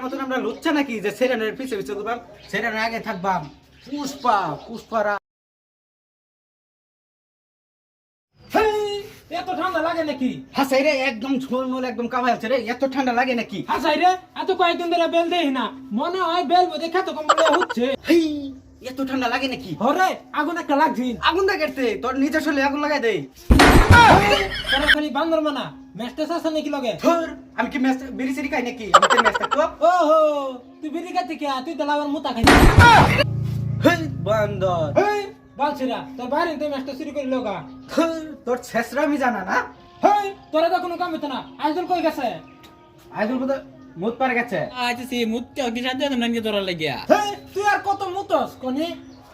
তোরার মতন আমরা লুচ্ছা নাকি যে সেরেনের পিছে পিছে ঘুরবাম সেরেনের আগে থাকবাম পুষ্পা পুষ্পারা। এত ঠান্ডা লাগে নাকি? হাসাই রে একদম ঝোলমোল একদম কামাই আছে রে এত ঠান্ডা লাগে নাকি? হাসাই রে এত কয়েকদিন ধরে বেল দেই না। মনে হয় বেল বোধে খেত কমলে হচ্ছে। হেই এত ঠান্ডা লাগে নাকি? হরে আগুন একটা লাগছি। আগুন দেখাতে তোর নিজের শরীরে আগুন লাগাই দে। তোরা বান্দর মানা ম্যাচটা আছে নাকি লগে? ধর আমি কি ম্যাচ বিড়ি সিড়ি খাই নাকি? আমি তো ম্যাচ থাকতো ওহো তুই বিড়ি খাতে কে তুই তো লাগার মুতা খাই হেই! বান্দর হেই! বালছিরা তোর বাইরে তুই ম্যাচটা শুরু করে ধর, তোর ছেসরা আমি জানা না। হেই তোরা তো কোনো কাম হতো না। আইজল কই গেছে? আইদুল বোধ মুত পারে গেছে। আচ্ছা সে মুত্তে কি সাথে না নাকি তোরা লাগিয়া। হেই তুই আর কত মুতস কোনি?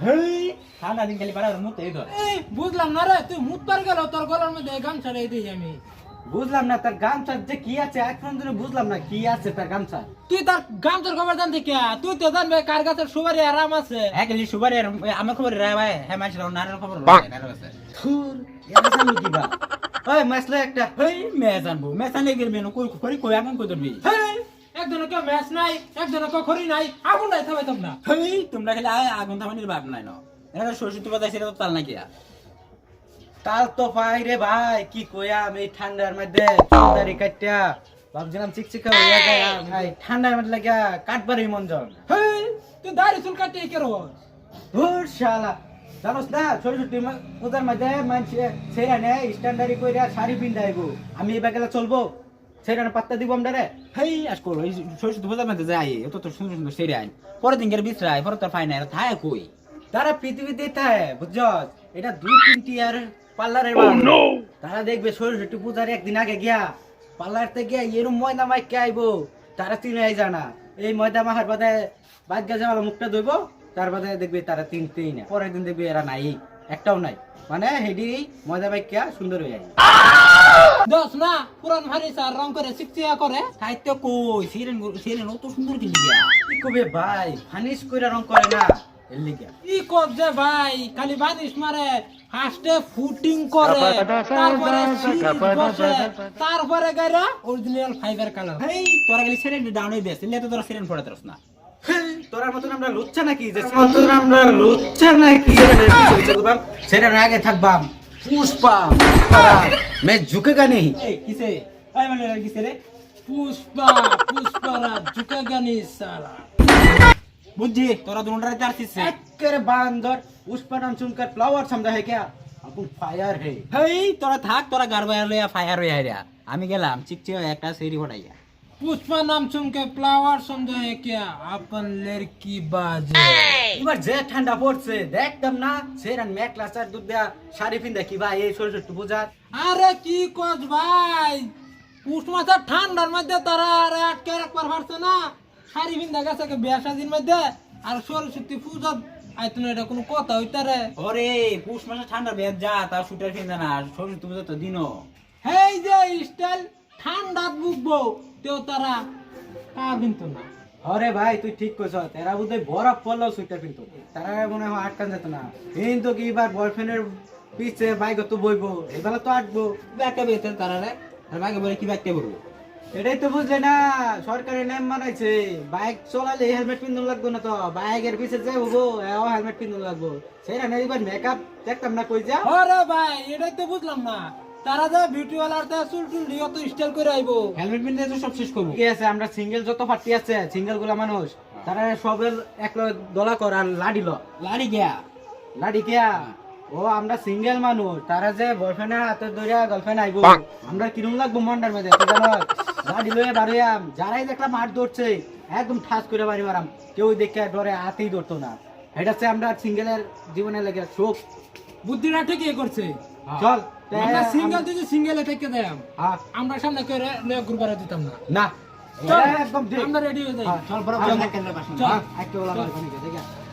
হেই! ঠান্ডা দিন খালি পাড়ার মুত্তে এই ধর। এই বুঝলাম না রে তুই মুত পার গেল তোর গলার মধ্যে গামছা রে দিই আমি। বুঝলাম না তার গামছা যে কি আছে এখন ধরে বুঝলাম না কি আছে তার গামছা। তুই তার গামছার খবর জানতে কে? তুই তো জানবে কার গাছের সুবারি আরাম আছে। এক লিলি সুবারে আমার খবর রে ভাই হ্যাঁ মাইছিল নারের খবর রে নারের কাছে। ধুর এটা জানো কি বা? ওই মাসলে একটা হেই মে জানব মে জানলে গেলবে না কই কই কই আগুন কই ধরবি? হেই। একজনে কেউ ম্যাচ নাই একজনে কেউ খড়ি নাই আগুন নাই থামাই না হেই। তোমরা খালি আগুন তামানির বাপ নাই না। এটা সরষে তুবা যাইছে তো তাল নাকি তাল তো পাই রে ভাই কি কইয়াম এই ঠান্ডার মধ্যে? চুলদারি কাটিয়া ভাবছিলাম চিকচিকা হইয়া যায় ভাই ঠান্ডার মধ্যে লাগিয়া কাটবারই মন জন তুই দাড়ি চুল কাটিয়ে কে রো ধুর শালা। জানোস না ছোট ছোট পূজার মধ্যে মানুষে ছেড়া নেয় স্ট্যান্ডারি কইরা শাড়ি পিন্ধাইবো। আমি এবার গেলে চলবো ছেড়া পাত্তা দিব আমরা রে হেই আজ করো এই সরষে তুবা যাবে যাই এত তো সুন্দর সুন্দর সেরে আইন। পরের দিন গেলে বিশ্রাই পরে তোর ফাই নাই থায় কই? তারা পৃথিবীতে থাকে বুঝছস? এটা দুই তিনটি আর পার্লারের তারা দেখবে সরস্বতী পূজার একদিন আগে গিয়া। পার্লার থেকে গিয়া এরম ময়দা মাইকে আইবো তারা চিনাই জানা। এই ময়দা মাখার বাদে বাদ গাছে মুখটা ধুইব তার বাদে দেখবে তারা তিন তিন। পরের দিন দেখবে এরা নাই একটাও নাই। মানে হেডি ময়দা মাইকা সুন্দর হয়ে যায় দোস না পুরান ভারী স্যার রং করে চিকচিয়া করে। সাহিত্য কই? সিরেন সিরেন অত সুন্দর কি লিগা কি কবে ভাই ফানিশ কইরা রং করে না। ই কর যে ভাই? খালি মারে ফার্স্টে ফুটিং করে তারপরে বসে তারপরে গাইরা অরিজিনাল ফাইবার কালার হেই তোরা গেলি সিরেন ডাউন লে তো তোরা সিরেন পড়ে না। তোরার মতন আমরা লুচ্ছা নাকি যে মতন আমরা লুচ্ছা নাকি সেটা আগে থাকবাম পুষ্পা মে ঝুঁকেগা নেই। এই কিসে? আই মানে কিসে রে? পুষ্পা পুষ্পারাজ ঝুঁকেগা নি সালা। বুঝছি তোরা ढूंढ रहे थे একের বান্দর। उस पर हम सुनकर फ्लावर समझा है क्या अपन फायर है হেই তোরা থাক তোরা গার বাইরে ফায়ার হইয়া রে আমি গেলাম চিকচে একটা সেরি ফটাইয়া। পুষ্পা নাম শুনকে ফ্লাওয়ার সমঝায় क्या अपन लड़की बाजे এবার যে ঠান্ডা পড়ছে দেখতাম না সেরান মেকলাসার দুধ দেয়া শাড়ি পিন কি ভাই এই সরস্বতী পূজা আরে কি কস ভাই? পুষ মাসের ঠান্ডার মধ্যে তারা আর আটকে রাখবার পারছে না। শাড়ি বিন্দা গেছে বিয়া শাদির মধ্যে? আর সরস্বতী পূজা আইতো না এটা কোনো কথা হইতা রে। ওরে পুষ মাসে ঠান্ডা বেদ যা তার সুটার কিনতে না সরস্বতী তুমি তো দিনও। হেই যে স্টাইল ঠান্ডা বুকবো তেও তারা কা কিন্তু না। আরে ভাই তুই ঠিক কইছ তেরা বুঝে বরফ পড়লেও সুইটার কিন্তু তারা মনে হয় আটকান যেত না। কিন্তু কি এবার বয়ফ্রেন্ডের পিছে বাইক তো বইবো এবেলা তো আটবো। ব্যাগটা বেতে তারা রে। আর বাকি বলে কি ব্যাগটা বলব এটাই তো বুঝলে না সরকারি নেম মানাইছে। বাইক চলালে হেলমেট পিন্ধন লাগবে না তো। বাইকের পিছে যে হব এও হেলমেট পিন্ধন লাগবো। সেই না এবার মেকআপ দেখতাম না কই যা। আরে ভাই এটাই তো বুঝলাম না। তারা যা বিউটি ওয়ালার তে চুল টুল দিয়ে অত স্টাইল করে আইবো। হেলমেট পিনতে তো সব শেষ করব। ঠিক আছে? আমরা সিঙ্গেল যত পার্টি আছে সিঙ্গেলগুলা মানুষ তারা সবের এক দলা কর আর লাডিল লাড়ি গিয়া। লাডি কেয়া ও আমরা সিঙ্গেল মানুষ। তারা যে বয়ফ্রেন্ডের হাতে ধরিয়া গার্লফ্রেন্ড আইবো। আমরা কিরম লাগবো মন্ডার মধ্যে? লাডি লয়ে বাড়িয়াম যারাই দেখলাম হাত ধরছে একদম ঠাস করে বাড়ি মারাম। কেউ দেখে ডরে হাতেই ধরতো না। এটা হচ্ছে আমরা সিঙ্গেলের জীবনে লেগে শোক বুদ্ধিটা ঠিকই করছে। চল তে আমরা সিঙ্গেল যদি সিঙ্গেলে থেকে দেয় হ্যাঁ, আমরা সামনে করে গ্রুপারে দিতাম না। না। চল একদম আমরা রেডি হয়ে যাই। হ্যাঁ, চল বড় বড় কেন্দ্রের পাশে। চল। ঠিক আছে।